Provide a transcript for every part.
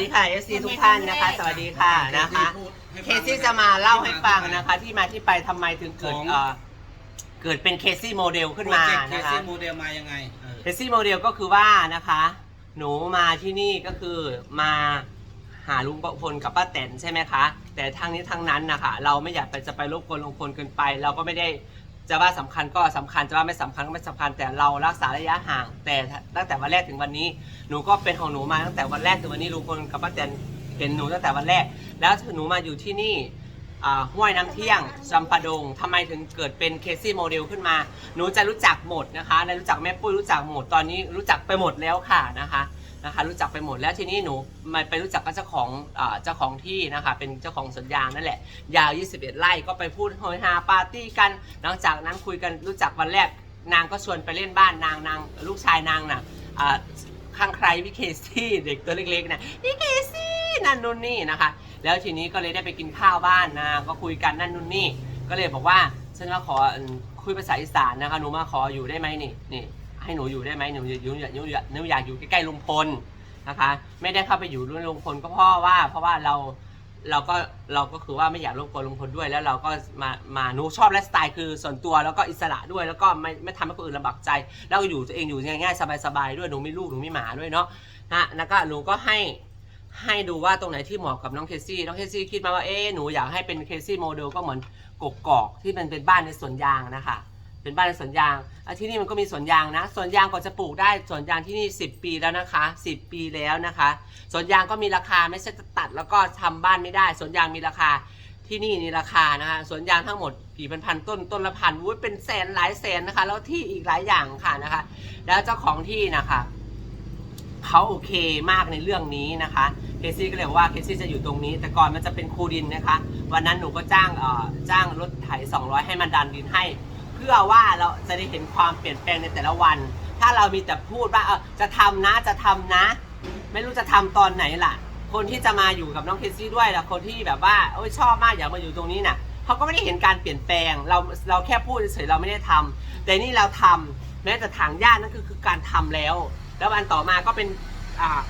สวัสดีค่ะเอซีทุกท่านนะคะ สวัสดีค่ะนะคะ เคซี่จะมาเล่าให้ฟังนะคะ ที่มาที่ไปทำไมถึงเกิดของเอ่อเกิดเป็นเคซี่โมเดลขึ้นมาโปรเจกต์เคนะคะ ซี่โมเดลมายังไงเออเคซี่โมเดลก็คือว่านะคะ หนูมาที่นี่ก็คือมาหาลุงพลกับป้าแตนใช่ไหมคะ แต่ทางนี้ทางนั้นนะคะเราไม่อยากไปจะไปรบกวนลุงพลเกินไป เราก็ไม่ได้ จะว่าสำคัญก็สำคัญจะว่าไม่สำคัญก็ไม่สำคัญแต่เรารักษาระยะห่าง แต่ตั้งแต่วันแรกถึงวันนี้หนูก็เป็นของหนูมาตั้งแต่วันแรกถึงวันนี้ลุงพลกับป้าแตนเห็นหนูตั้งแต่วันแรก แล้วหนูมาอยู่ที่นี่ห้วยน้ำเที่ยงจำปาดงทำไมถึงเกิดเป็นเคซี่โมเดลขึ้นมา หนูจะรู้จักหมดนะคะในรู้จักแม่ปุ้ยรู้จักหมดตอนนี้รู้จักไปหมดแล้วค่ะนะคะ นะคะรู้จักไปหมดแล้วทีนี้หนูมาไปรู้จักกับเจ้าของเจ้าของที่นะคะเป็นเจ้าของสวนยางนั่นแหละ ยาว 21 ไร่ก็ไปพูดโฮยฮาปาร์ตี้กัน หลังจากนั้นคุยกันรู้จักวันแรกนางก็ชวนไปเล่นบ้านนางนางลูกชายนางน่ะอ่าข้างใครพี่เคซี่เด็กตัวเล็กๆนะพี่เคซี่นั่นนู่นนี่นะคะ แล้วทีนี้ก็เลยได้ไปกินข้าวบ้านนางก็คุยกันนั่นนู่นนี่ก็เลยบอกว่าฉันมาขอคุยภาษาอีสานนะคะหนูมาขออยู่ได้ไหมนี่นี่ ให้หนูอยู่ได้ไหมหนูอยู่อยู่อยู่อยู่หนูอยากอยู่ใกล้ๆลุงพลนะคะ ไม่ได้เข้าไปอยู่รุ่นลุงพลก็เพราะว่า เพราะว่าเราเราก็เราก็คือว่าไม่อยากรบกวนลุงพลด้วย แล้วเราก็มามาหนูชอบไลฟ์สไตล์คือส่วนตัวแล้วก็อิสระด้วยแล้วก็ไม่ไม่ทำให้คนอื่นลำบากใจ แล้วก็อยู่ตัวเองอยู่ง่ายๆสบายๆด้วยหนูไม่ลูกหนูไม่หมาด้วยเนาะนะแล้วก็หนูก็ให้ให้ดูว่าตรงไหนที่เหมาะกับน้องเคซี่น้องเคซี่คิดมาว่าเอ๊หนูอยากให้เป็นเคซี่โมเดลก็เหมือนกกอกที่มันเป็นบ้านในสวนยางนะคะ เป็นบ้านในสวนยางอที่นี่มันก็มีสวนยางนะสวนยางกว่าจะปลูกได้สวนยางที่นี่ 10 ปีแล้วนะคะ 10 ปีแล้วนะคะสวนยางก็มีราคาไม่ใช่จะตัดแล้วก็ทำบ้านไม่ได้สวนยางมีราคาที่นี่นี่ราคานะคะสวนยางทั้งหมดกี่พันพันต้นต้นละพันวุ้ยเป็นแสนหลายแสนนะคะ แล้วที่อีกหลายอย่างค่ะนะคะ แล้วเจ้าของที่นะคะเขาโอเคมากในเรื่องนี้นะคะเคซี่ก็เลยบอกว่าเคซี่จะอยู่ตรงนี้ แต่ก่อนมันจะเป็นคูดินนะคะ วันนั้นหนูก็จ้างเอ่อจ้างรถไถ200 ให้มันดันดินให้ พื่อว่าเราจะได้เห็นความเปลี่ยนแปลงในแต่ละวัน ถ้าเรามีแต่พูดว่าเออจะทำนะจะทำนะ ไม่รู้จะทำตอนไหนล่ะ คนที่จะมาอยู่กับน้องเคซี่ด้วยล่ะคนที่แบบว่าโอ้ยชอบมากอยากมาอยู่ตรงนี้น่ะเขาก็ไม่ได้เห็นการเปลี่ยนแปลงเราเราแค่พูดเฉยเราไม่ได้ทำแต่นี่เราทำแม้แต่ถางหญ้านั่นคือคือการทำแล้ว แล้ววันต่อมาก็เป็นอ่า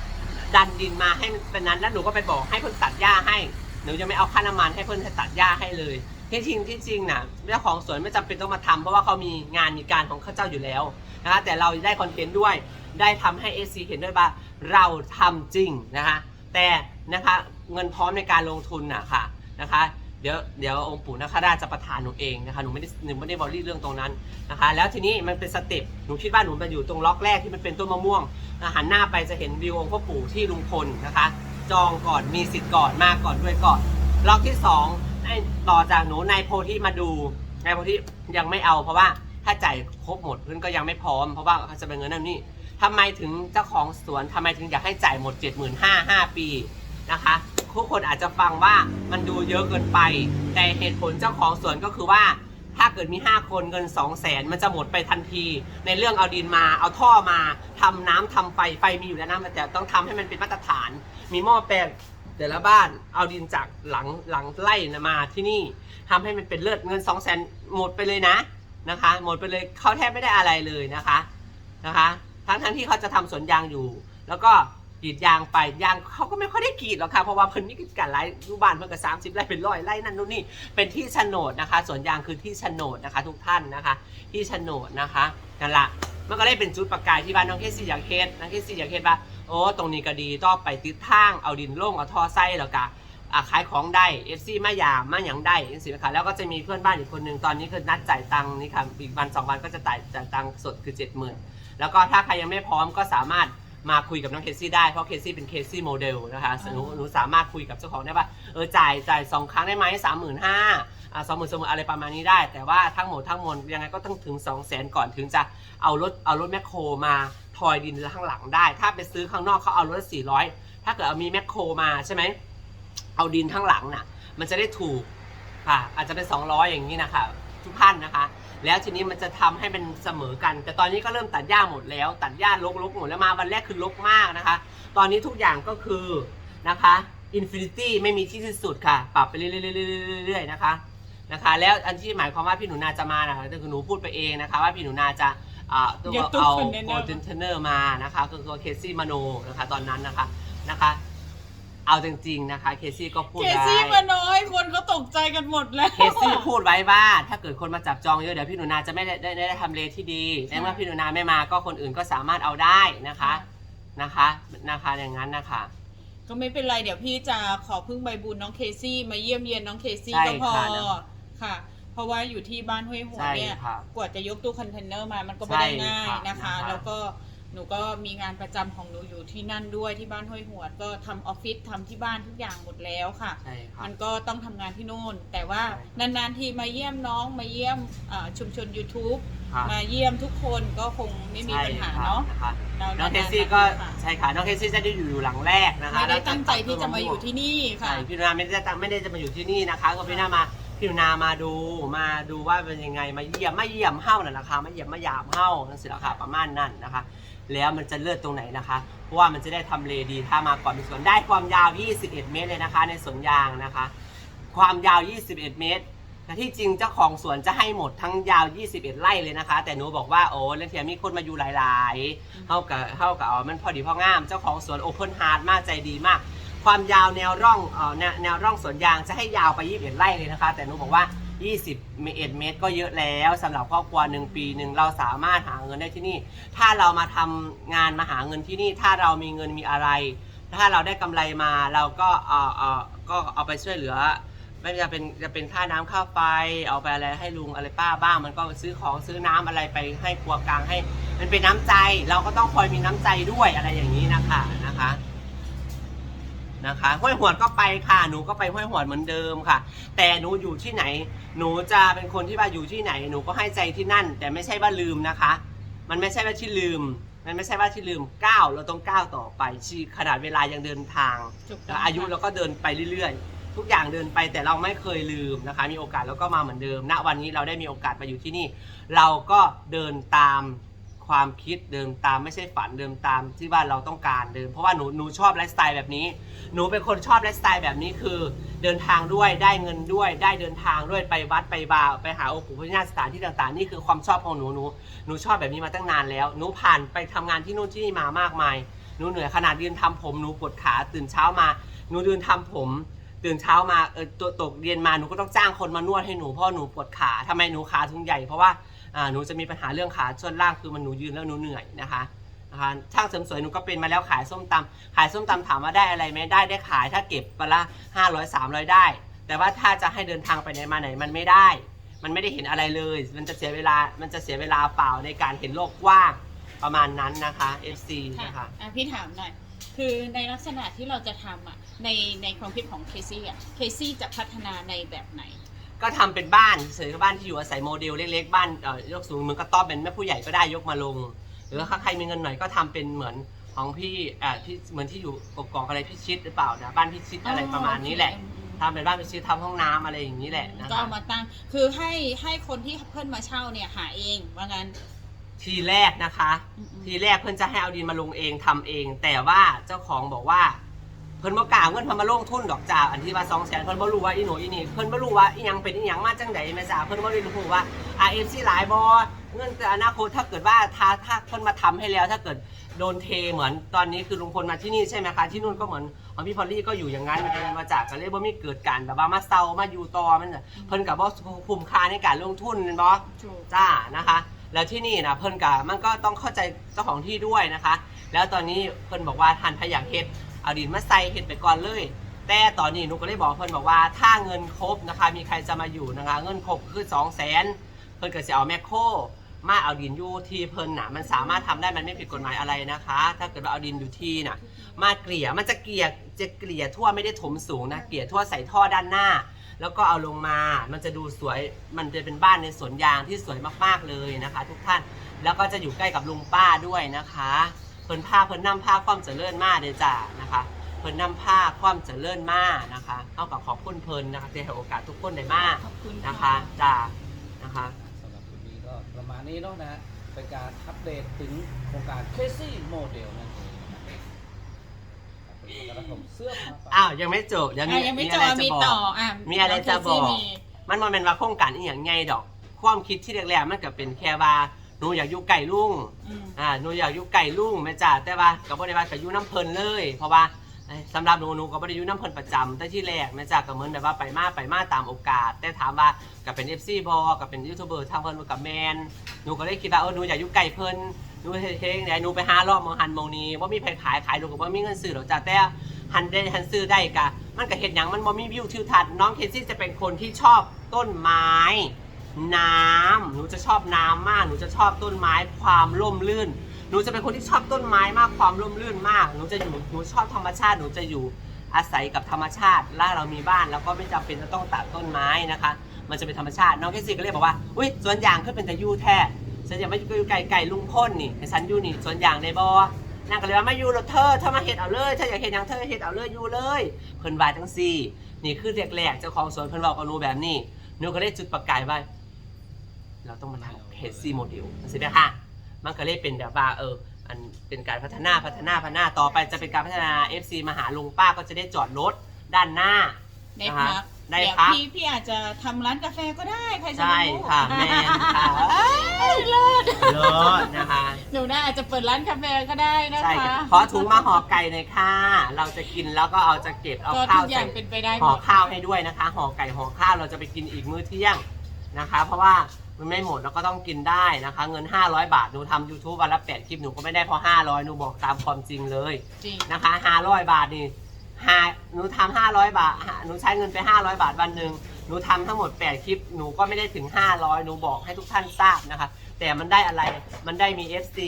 ดันดินมาให้เป็นนั้นแล้วหนูก็ไปบอกให้เพิ่นตัดหญ้าให้หนูจะไม่เอาค่าน้ำมันให้เพิ่นตัดหญ้าให้เลย ที่จริงที่จริงนะเจ้าของสวนไม่จำเป็นต้องมาทำเพราะว่าเขามีงานมีการของเขาเจ้าอยู่แล้วนะคะแต่เราได้คอนเทนต์ด้วยได้ทำให้ AC เห็นด้วยว่าเราทำจริงนะคะแต่นะคะเงินพร้อมในการลงทุนน่ะค่ะนะคะเดี๋ยวเดี๋ยวองค์ปู่นคราชจะประทานหนูเองนะคะหนูไม่ได้หนูไม่ได้บอรี่เรื่องตรงนั้นนะคะแล้วทีนี้มันเป็นสเต็ปหนูคิดว่าหนูมาอยู่ตรงล็อกแรกที่มันเป็นต้นมะม่วงอะหันหน้าไปจะเห็นวิวองค์พ่อปู่ที่ลุงพลนะคะ จองก่อนมีสิทธิ์ก่อนมาก่อนด้วยก่อนล็อกที่สอง ให้ต่อจากหนูนายโพธิมาดูนายโพธิยังไม่เอาเพราะว่าถ้าจ่ายครบหมดเพื่อนก็ยังไม่พร้อมเพราะว่าเขาจะเป็นเงินนั่นนี่ทำไมถึงเจ้าของสวนทำไมถึงอยากให้จ่ายหมด 7 5 0 0 0 5 ปีนะคะทุกคนอาจจะฟังว่ามันดูเยอะเกินไป แต่เหตุผลเจ้าของสวนก็คือว่า ถ้าเกิดมี 5 คนเงิน 2 0 0แสนมันจะหมดไปทันที ในเรื่องเอาดินมา เอาท่อมาทำน้ำทำไฟไฟมีอยู่แล้วนะแต่ต้องทำให้มันเป็นมาตรฐาน มีหม้อแปลง แต่ละบ้านเอาดินจากหลังหลังไล่มาที่นี่ทำให้มันเป็นเลือดเงินสองแสนหมดไปเลยนะนะคะ หมดไปเลยเขาแทบไม่ได้อะไรเลยนะคะนะคะ ทั้งทั้งที่เขาจะทำสวนยางอยู่ แล้วก็ กรีดยางไปยางเขาก็ไม่ค่อยได้กรีดหรอกค่ะเพราะว่าเพิ่นมีกิจการไร่รูบ้านเพิ่นก็สามสิบไร่เป็นร้อยไร่นั่นนู่นนี่เป็นที่โฉนดนะคะสวนยางคือที่โฉนดนะคะ ทุกท่านนะคะ ที่โฉนดนะคะนั่นละมันก็ได้เป็นจุดประกายที่บ้านน้องเคซี่อยากเฮ็ดน้องเคซี่อยากเฮ็ดว่าโอ้ตรงนี้ก็ดีต้องไปติดทางเอาดินโล่งเอาท่อไส้แล้วก็ขายของได้เอฟซีมายามมาหยังได้เอฟซีค่ะแล้วก็จะมีเพื่อนบ้านอีกคนหนึ่งตอนนี้คือนัดจ่ายตังค์นี่ค่ะอีกวันสองวันก็จะจ่ายจ่ายตังค์สดคือเจ็ดหมื่นแล้วก็ถ้าใครยังไม่พร้อมก็สามารถ มาคุยกับน้องเคซี่ได้เพราะเคซี่เป็นเคซี่โมเดลนะคะหนูหนูสามารถคุยกับเจ้าของได้ว่าเออจ่ายจ่ายสองครั้งได้ไหมสามหมื่นห้าอ่าสองหมื่นสองหมื่นอะไรประมาณนี้ได้ แต่ว่าทั้งหมดทั้งมวลยังไงก็ต้องถึงสองแสนก่อนถึงจะเอารถเอารถแมคโครมาทอยดินข้างหลังได้ ถ้าไปซื้อข้างนอกเขาเอารถสี่ร้อยถ้าเกิดเอามีแมคโครมาใช่ไหมเอาดินข้างหลังน่ะ มันจะได้ถูกค่ะอาจจะเป็นสองร้อยอย่างนี้นะคะทุกท่านนะคะ แล้วทีนี้มันจะทำให้มันเสมอกัน แต่ตอนนี้ก็เริ่มตัดหญ้าหมดแล้ว ตัดหญ้าลกๆหมดแล้วมาวันแรกคือลกมากนะคะ ตอนนี้ทุกอย่างก็คือนะคะอินฟินิตี้ไม่มีที่สิ้นสุดค่ะ ปรับไปเรื่อยๆๆๆๆนะคะนะคะ แล้วอันที่หมายความว่าพี่หนูนาจะมานะคะก็คือหนูพูดไปเองนะคะ ว่าพี่หนูนาจะอ่าต้องอย่าเอาตุ๊กคนแน่ๆโปรเทนเนอร์มานะคะก็คือเคซี่มาโนนะคะตอนนั้นนะคะนะคะ เอาจริงๆนะคะ เคซี่ก็พูดเคไว้ซี่มาน้อยคนก็ตกใจกันหมดแล้วเคซี่พูดไว้ว่าถ้าเกิดคนมาจับจองเยอะเดี๋ยวพี่หนูนาจะไม่ได้ได้ได้ได้ทำเลที่ดีในเมื่อพี่หนูนาไม่มาก็คนอื่นก็สามารถเอาได้นะคะนะคะนะคะอย่างนั้นนะคะ ก็ไม่เป็นไรเดี๋ยวพี่จะขอพึ่งใบบุญน้องเคซี่มาเยี่ยมเยียนน้องเคซี่ใช่ก็พอค่ะค่ะ เพราะว่าอยู่ที่บ้านห้วยหัวใช่เนี่ยค่ะกว่าจะยกตู้คอนเทนเนอร์มามันก็ไม่ได้ใช่ง่ายค่ะนะคะนะคะ แล้วก็ หนูก็มีงานประจำของหนูอยู่ที่นั่นด้วยที่บ้านห้วยหัวก็ทำออฟฟิศทำที่บ้านทุกอย่างหมดแล้วค่ะ ใช่ค่ะมันก็ต้องทำงานที่นู่น แต่ว่าใช่นานๆทีมาเยี่ยมน้องมาเยี่ยมอ่าชุมชน YouTube ค่ะมาเยี่ยมทุกคนก็คงไม่มีปัญหาเนาะใช่ค่นะคะราน้องาๆเคซี่ก็ค่ะใช่ค่ะน้องเคซี่จะได้อยู่หลังแรกนะคะไม่ได้แล้วตั้งใจที่จะมาอยู่ที่นี่ค่ะ ใช่พี่หนูนาไม่ได้ตั้งไม่ได้จะมาอยู่ที่นี่นะคะ ก็พี่หนามา พี่หนูนามาดูมาดูว่าเป็นยังไงมาเยี่ยมไมาเยี่ยมเฮ้านั่นะค่ะมาเยี่ยมไมายามเฮ้านั่นสิละค่ะประมาณนั้นนะคะ แล้วมันจะเลือดตรงไหนนะคะ เพราะว่ามันจะได้ทำเลดีถ้ามาก่อนมีสวนได้ความยาว 21 เมตรเลยนะคะ ในสวนยางนะคะ ความยาว 21 เมตรแต่ที่จริงเจ้าของสวนจะให้หมดทั้งยาว 21 ไร่เลยนะคะ แต่หนูบอกว่าโอ้เรื่องเทียมีคนมาอยู่หลายๆเท่ากับเท่ากับอ๋อมันพอดีพองาม เจ้าของสวนโอเพนฮาร์ดมากใจดีมาก ความยาวแนวร่องเอ่อแนวแนวร่องสวนยางจะให้ยาวไป21ไร่เลยนะคะ แต่หนูบอกว่า 20เมตรก็เยอะแล้วสำหรับครอบครัวหนึ่งปีหนึ่งเราสามารถหาเงินได้ที่นี่ ถ้าเรามาทำงานมาหาเงินที่นี่ ถ้าเรามีเงินมีอะไร ถ้าเราได้กำไรมาเราก็เออเออก็เอาไปช่วยเหลือ ไม่ว่าจะเป็นจะเป็นค่าน้ำค่าไฟเอาไปอะไรให้ลุงอะไรป้าบ้าง มันก็ซื้อของซื้อน้ำอะไรไปให้ครัวกลางให้ มันเป็นน้ำใจเราก็ต้องคอยมีน้ำใจด้วยอะไรอย่างนี้นะคะนะคะ นะคะห้วยหวดก็ไปค่ะ หนูก็ไปห้วยหวดเหมือนเดิมค่ะ แต่หนูอยู่ที่ไหน หนูจะเป็นคนที่ว่าอยู่ที่ไหน หนูก็ให้ใจที่นั่น แต่ไม่ใช่ว่าลืมนะคะ มันไม่ใช่ว่าที่ลืม มันไม่ใช่ว่าที่ลืมก้าวเราต้องก้าวต่อไปชีขนาดเวลายังเดินทางถูกต้องอายุเราก็เดินไปเรื่อยๆ ทุกอย่างเดินไปแต่เราไม่เคยลืมนะคะ มีโอกาสเราก็มาเหมือนเดิมณวันนี้เราได้มีโอกาสมาอยู่ที่นี่ เราก็เดินตาม ความคิดเดินตามไม่ใช่ฝันเดินตามที่ว่าเราต้องการเดิน เพราะว่าหนูหนูชอบไลฟ์สไตล์แบบนี้ หนูเป็นคนชอบไลฟ์สไตล์แบบนี้คือ เดินทางด้วยได้เงินด้วย ได้เดินทางด้วยไปวัดไปบาร์ไปหาองค์ปู่พญาสถานที่ต่างๆ นี่คือความชอบของหนูหนูหนูชอบแบบนี้มาตั้งนานแล้วหนูผ่านไปทำงานที่นู่นที่นี่มามากมายหนูเหนื่อยขนาดยืนทำผมหนูปวดขาตื่นเช้ามาหนูยืนทำผมตื่นเช้ามาเออตกเรียนมาหนูก็ต้องจ้างคนมานวดให้หนูเพราะหนูปวดขาทำไมหนูขาถึงใหญ่เพราะว่า หนูจะมีปัญหาเรื่องขาส่วนล่างคือมันหนูยืนแล้วหนูเหนื่อยนะคะนะคะช่างเสริมสวยหนูก็เป็นมาแล้วขายส้มตำขายส้มตำถามว่าได้อะไรไหมได้ได้ขาย ถ้าเก็บวันละห้าร้อยสามร้อยได้ แต่ว่าถ้าจะให้เดินทางไปไหนมาไหนมันไม่ได้ มันไม่ได้เห็นอะไรเลย มันจะเสียเวลามันจะเสียเวลาเปล่าในการเห็นโลกกว้างประมาณนั้นนะคะ FC นะคะค่ะอะพี่ถามหน่อย คือในลักษณะที่เราจะทำอะในในความคิดของเคซี่อะเคซี่จะพัฒนาในแบบไหน ก็ทำเป็นบ้านเฉยๆบ้านที่อยู่อาศัยโมเดลเล็กๆบ้านเอ่อยกสูงเหมือนกระต๊อบเป็นแม่ผู้ใหญ่ก็ได้ยกมาลง หรือถ้าใครมีเงินหน่อยก็ทำเป็นเหมือนของพี่เอ่อที่เหมือนที่อยู่กกอกอะไรพี่ชิดหรือเปล่านะบ้านพี่ชิดอะไรประมาณนี้แหละทำเป็นบ้านพี่ชิดทำห้องน้ำอะไรอย่างนี้แหละนะก็คะเอามาตั้งคือให้ให้คนที่เพื่อนมาเช่าเนี่ยหาเองว่างั้นทีแรกนะคะอืมๆทีแรกเพื่อนจะให้เอาดินมาลงเองทำเอง แต่ว่าเจ้าของบอกว่า เพิ่นบ่กล้าเงินเพิ่นมาลงทุนดอกจ้าอันที่ว่า2 0 0 0 0 0เพิ่นบ่รู้ว่าอีโหนอีนี่เพิ่นบ่รู้ว่าอีหยังเป็นอีหยังมาจังไดแม่จ้าเพิ่นบ่ได้รู้ว่า RFC หลายบ่เงินแต่อนาคตถ้าเกิดว่าถ้าถ้าเพิ่นมาทำให้แล้วถ้าเกิดโดนเทเหมือนตอนนี้คือลุงพลมาที่นี่ใช่ไหมคะที่นู่นก็เหมือนของพี่พอลลี่ก็อยู่อย่างนั้นมันเป็นมาจากกันเลยบ่มีเกิดการแบบว่ามาเซามาอยู่ต่อมันเพิ่นก็บ่คุ้มค่าในการลงทุนแม่นบ่ถูกจ้านะคะ แล้วที่นี่นะเพิ่นกะมันก็ต้องเข้าใจเจ้าของที่ด้วยนะคะ แล้วตอนนี้เพิ่นบอกว่าท่านถ้ายากเฮ็ด เอาดินมาใส่เฮ็ดไปก่อนเลย แต่ตอนนี้หนูก็เลยบอกเพิ่นบอกว่าถ้าเงินครบนะคะ มีใครจะมาอยู่นะคะ เงินครบคือ2 0 0 0 0นเพิ่นก็สิเอาแมคโครมาเอาดินอยู่ที่เพิ่นน่ะมันสามารถทำได้มันไม่ผิดกฎหมายอะไรนะคะ ถ้าเกิดว่าเอาดินอยู่ที่น่ะ มาเกลี่ยมันจะเกลี่ยจะเกลี่ยทั่วไม่ได้ถมสูงนะเกลี่ยทั่วใส่ท่อด้านหน้า แล้วก็เอาลงมา มันจะดูสวยมันจะเป็นบ้านในสวนยางที่สวยมากๆเลยนะคะ ทุกท่านแล้วก็จะอยู่ใกล้กับลุงป้าด้วยนะคะ พิ่นผ้าเพิ่นนำผ้าความเจริญมาเดยวจ้านะคะเพิ่นนำผ้าความเจริญมานะคะเอากับขอบคุณเพิ่นนะคะที่ให้โอกาสทุกคนได้มาขอบคุณนะคะจ้านะคะ สำหรับคลิปนี้ก็ประมาณนี้เนาะนะฮะเป็นการอัปเดตถึงโครงการ Crazy Model นั่นเองนะครับเป็นการรับชมเสื้อผ้าอ้าวยังไม่จบเดี๋ยวมีอะยังไม่จอะบไรมีจะบต่ออก อะมีอะไรจะบอก น้งเคซี่มี มันมันเป็นว่าโครงการอีหยังไงดอก ความคิดที่แรกๆมันก็เป็นแค่ว่า หนูอยากอยู่ไก่ลุงอืมอ่าหนูอยากอยู่ไก่ลุงแม่จ้าแต่ว่ากับบ่ได้ว่าก็อยู่น้ำเพลินเลย เพราะว่าเอ้ยสำหรับหนูหนูก็ไม่ได้อยุ่น้ำเพิ่นประจำแต่ที่แรกนะจ๊ะก็เหมือนแบบว่าไปมาไปมาตามโอกาส แต่ถามว่ากับเป็น FC บอกัเป็นยูทูบเบอร์ทางเพิ่นกับแมนหนูก็เลยคิดว่าเออหนูอยากอยู่ไกลเพิ่นหนูเฮ็ดเองเนี่ยหนูไปหารอบมองหันมองนี้ว่ามีใครขายขายหนูก็บ่มีเงินซื้อหรอกจ้ะแต่ หันได้หันซื้อได้กะ มันก็เห็นหยังมันบ่มีวิวทิวทัศน์น้องเคซี่จะเป็นคนที่ชอบต้นไม้ น้ำหนูจะชอบน้ำมากหนูจะชอบต้นไม้ความร่มรื่น หนูจะเป็นคนที่ชอบต้นไม้มากความร่มรื่นมากหนูจะอยู่หนูชอบธรรมชาติหนูจะอยู่อาศัยกับธรรมชาติและเรามีบ้านแล้วก็ไม่จำเป็นจะต้องตัดต้นไม้นะคะ มันจะเป็นธรรมชาติน้องแคสซี่ก็เลยบอกว่าอุ้ยสวนยางขึ้นเป็นต่ยูแท้ฉันอยากมาอยู่ไก่ไก่ลุงพ่นนี่ให้ฉันอยู่นี่สวนยางในบอนางก็เลยว่ามาอยู่รถเธอเธอมาเห็ดเอาเลยเธออยากเห็ดหยังเธอเห็ดเอาเลยอยู่เลยเพิ่นว่าจังซี่ นี่คือแรกๆเจ้าของสวนเพิ่นบอกกับหนูแบบนี้หนูก็เลยจุดประกายว่า เราต้องมาทำเคสซี่โมเดลใช่ไหมคะมันก็เลยเป็นแบบว่าเอออันเป็นการพัฒนาพัฒนาพัฒนาต่อไปจะเป็นการพัฒนา FC มาหาลุงป้าก็จะได้จอดรถด้านหน้าได้พักได้เดี๋ยวพักพี่พี่อาจจะทำร้านกาแฟก็ได้ใครจะใช่รู้ค่ะแม่นค่ะเอ้ยเลิศเลิศนะคะ หนูน่าอาจจะเปิดร้านกาแฟก็ได้นะใช่คะค่ะขอถุงมาห่อไก่หน่อยค่ะ เราจะกินแล้วก็เอาจะเก็บเอาก็ข้าทุวกอใส่ย่างเป็นไปได้หห่อมดข้าวให้ด้วยนะคะห่อไก่ห่อข้าวเราจะไปกินอีกมื้อเที่ยงนะคะ เพราะว่า มันไม่หมดแล้วก็ต้องกินได้นะคะ เงิน 500 บาทหนูทำ YouTube วันละ8คลิปหนูก็ไม่ได้เพราะ500หนูบอกตามความจริงเลยจริง นะคะ500 บาทนี่หาหนูทำ500 บาทหาหนูใช้เงินไป 500 บาทวันหนึ่งหนูทำทั้งหมด 8 คลิปหนูก็ไม่ได้ถึง 500หนูบอกให้ทุกท่านทราบนะคะ แต่มันได้อะไร มันได้มี FC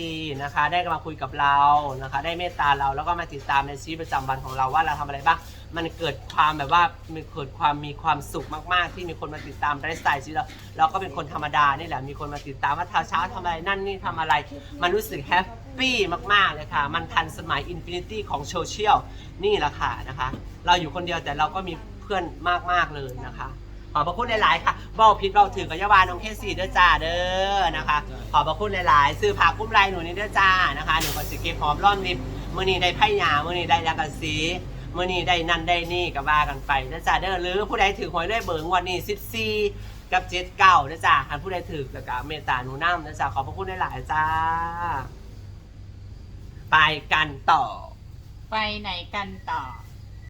นะคะ ได้มาคุยกับเรานะคะ ได้เมตตาเราแล้วก็มาติดตามในชีวิตประจำวันของเราว่าเราทำอะไรบ้าง มันเกิดความแบบว่ามีเกิดความมีความสุขมากๆ ที่มีคนมาติดตามไลฟ์สไตล์ชีวิตเราเราก็เป็นคนธรรมดานี่แหละมีคนมาติดตามว่าเช้าทำอะไรนั่นนี่ทำอะไรมันรู้สึกแฮปปี้มากๆเลยค่ะ มันทันสมัยอินฟินิตี้ของโซเชียลนี่แหละค่ะนะคะ เราอยู่คนเดียวแต่เราก็มีเพื่อนมากๆเลยนะคะ ขอบพระคุณหลาย ๆ ค่ะเบ้าพิษเบ้าถือกับยาวาน้องเคสี่เด้อจ้าเด้อ ขอบพระคุณหลายๆ ซื้อผักกุ้มลายหนูนี่เด้อจ้านะคะหนูก็สิเก็บหอมร่อนริบมื้อนี้ได้ไผ่หยามื้อนี้ได้ยางกะสีมื้อนี้ได้นั่นได้นี่ก็ว่ากันไปเด้อจ้าเด้อหรือผู้ใดถือหวยได้เบิงวันนี้ 14 กับ 7 9เด้อจ้าหากผู้ใดถือแล้วก็เมตตาหนูนำเด้อจ้าขอบพระคุณหลายๆจ้า ไปกันต่อ ไปไหนกันต่อ